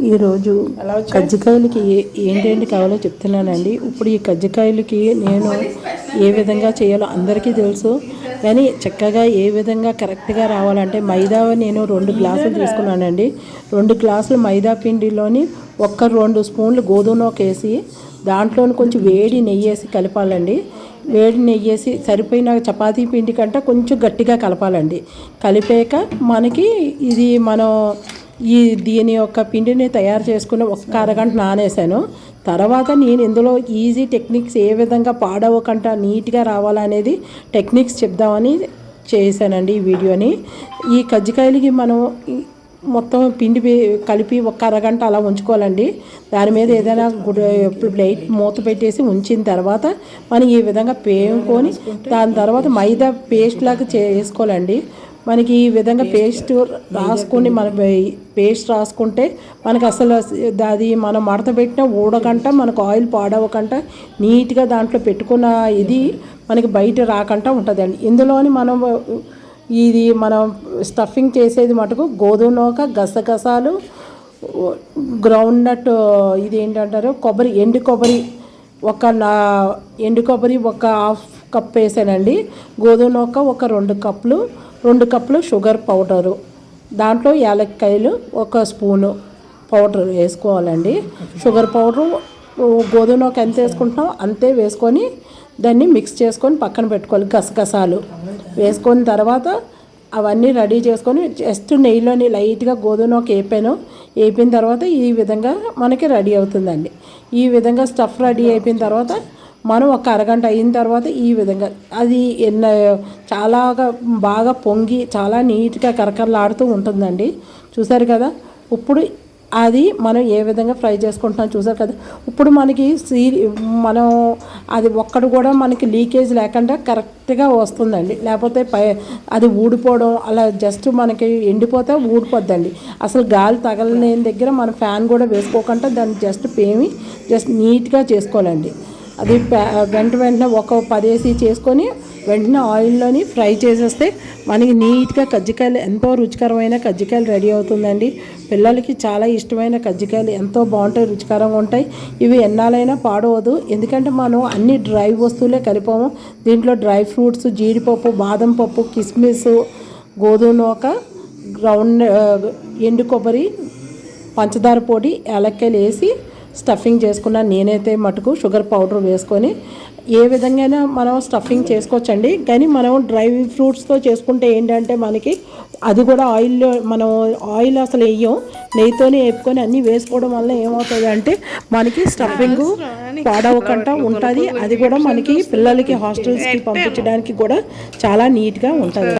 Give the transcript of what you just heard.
ఈరోజు కజ్జికాయలకి ఏ- ఏంటేంటి కావాలో చెప్తున్నానండి. ఇప్పుడు ఈ కజ్జికాయలకి నేను ఏ విధంగా చేయాలో అందరికీ తెలుసు. కానీ చక్కగా ఏ విధంగా కరెక్ట్గా రావాలంటే మైదా నేను రెండు గ్లాసులు తీసుకున్నానండి. రెండు గ్లాసులు మైదా పిండిలోని ఒక్క రెండు స్పూన్లు గోధుమ వేసి దాంట్లోని కొంచెం వేడి నెయ్యి వేసి కలపాలండి. వేడి నెయ్యి వేసి సరిపోయిన చపాతీ పిండి కంటే కొంచెం గట్టిగా కలపాలండి. కలిపాక మనకి ఇది మనం ఈ దీని యొక్క పిండిని తయారు చేసుకుని ఒక్క అరగంట నానేసాను తర్వాత నేను ఇందులో ఈజీ టెక్నిక్స్ ఏ విధంగా పాడవకుండా నీట్గా రావాలనేది టెక్నిక్స్ చెప్దామని చేశానండి ఈ వీడియోని. ఈ కజ్జికాయలకి మనం మొత్తం పిండి కలిపి ఒక అరగంట అలా ఉంచుకోవాలండి. దాని మీద ఏదైనా గుడ్ ప్లేట్ మూత పెట్టేసి ఉంచిన తర్వాత మనం ఈ విధంగా పేముకొని దాని తర్వాత మైదా పేస్ట్ లాగా చేసుకోవాలండి. మనకి ఈ విధంగా పేస్ట్ రాసుకొని మన పేస్ట్ రాసుకుంటే మనకి అసలు అది మనం మడత పెట్టిన ఊడకంట మనకు ఆయిల్ పాడవకంట నీట్గా దాంట్లో పెట్టుకున్న ఇది మనకి బయట రాకుండా ఉంటుందండి. ఇందులోని మనం ఇది మనం స్టఫింగ్ చేసేది మటుకు గోధుమ నూక గసగసాలు గ్రౌండ్ నట్ ఇది ఏంటంటారు? కొబ్బరి ఎండు కొబ్బరి ఒక నా ఎండు కొబ్బరి ఒక హాఫ్ కప్ వేసానండి. గోధుమ నూక ఒక రెండు కప్పులు రెండు కప్పులు షుగర్ పౌడరు. దాంట్లో యాలక్కాయలు ఒక స్పూను పౌడర్ వేసుకోవాలండి. షుగర్ పౌడరు గోధుమ నూక ఎంత వేసుకుంటున్నాం అంతే వేసుకొని దాన్ని మిక్స్ చేసుకొని పక్కన పెట్టుకోవాలి గసగసాలు. వేసుకున్న తర్వాత అవన్నీ రెడీ చేసుకొని జస్ట్ నెయ్యిలోని లైట్గా గోధుమ నూక వేపాను. వేపిన తర్వాత ఈ విధంగా మనకి రెడీ అవుతుందండి. ఈ విధంగా స్టఫ్ రెడీ అయిపోయిన తర్వాత మనం ఒక అరగంట అయిన తర్వాత ఈ విధంగా అది ఎన్న చాలా బాగా పొంగి చాలా నీట్గా కరకరలాడుతూ ఉంటుందండి. చూసారు కదా? ఇప్పుడు అది మనం ఏ విధంగా ఫ్రై చేసుకుంటున్నాం చూసారు కదా? ఇప్పుడు మనకి సీ మనం అది ఒక్కడు కూడా మనకి లీకేజ్ లేకుండా కరెక్ట్గా వస్తుందండి. లేకపోతే పై అది ఊడిపోవడం అలా జస్ట్ మనకి ఎండిపోతే ఊడిపోద్దండి. అసలు గాలి తగలలేని దగ్గర మన ఫ్యాన్ కూడా వేసుకోకుండా దాన్ని జస్ట్ పేమి జస్ట్ నీట్గా చేసుకోవాలండి. అది వెంట వెంటనే ఒక పదేసి చేసుకొని వెంటనే ఆయిల్లోని ఫ్రై చేసేస్తే మనకి నీట్గా కజ్జికాయలు ఎంతో రుచికరమైన కజ్జికాయలు రెడీ అవుతుందండి. పిల్లలకి చాలా ఇష్టమైన కజ్జికాయలు ఎంతో బాగుంటాయి రుచికరంగా ఉంటాయి. ఇవి ఎన్నాలైనా పాడవద్దు ఎందుకంటే మనం అన్ని డ్రై వస్తువులే కలిపాము. దీంట్లో డ్రై ఫ్రూట్స్ జీడిపప్పు బాదం పప్పు కిస్మిస్ గోధుమ నూక గ్రౌండ్ ఎండు కొబ్బరి పంచదార పొడి యాలక్కాయలు వేసి స్టఫింగ్ చేసుకున్న నేనైతే మటుకు షుగర్ పౌడర్ వేసుకొని ఏ విధంగా మనం స్టఫింగ్ చేసుకోవచ్చండి. కానీ మనం డ్రై ఫ్రూట్స్తో చేసుకుంటే ఏంటంటే మనకి అది కూడా ఆయిల్లో మనం ఆయిల్ అసలు వేయం. నెయ్యితోనే వేపుకొని అన్నీ వేసుకోవడం వల్ల ఏమవుతుంది అంటే మనకి స్టఫింగ్ పాడవకుండా ఉంటుంది. అది కూడా మనకి పిల్లలకి హాస్టల్స్కి పంపించడానికి కూడా చాలా నీట్గా ఉంటుంది.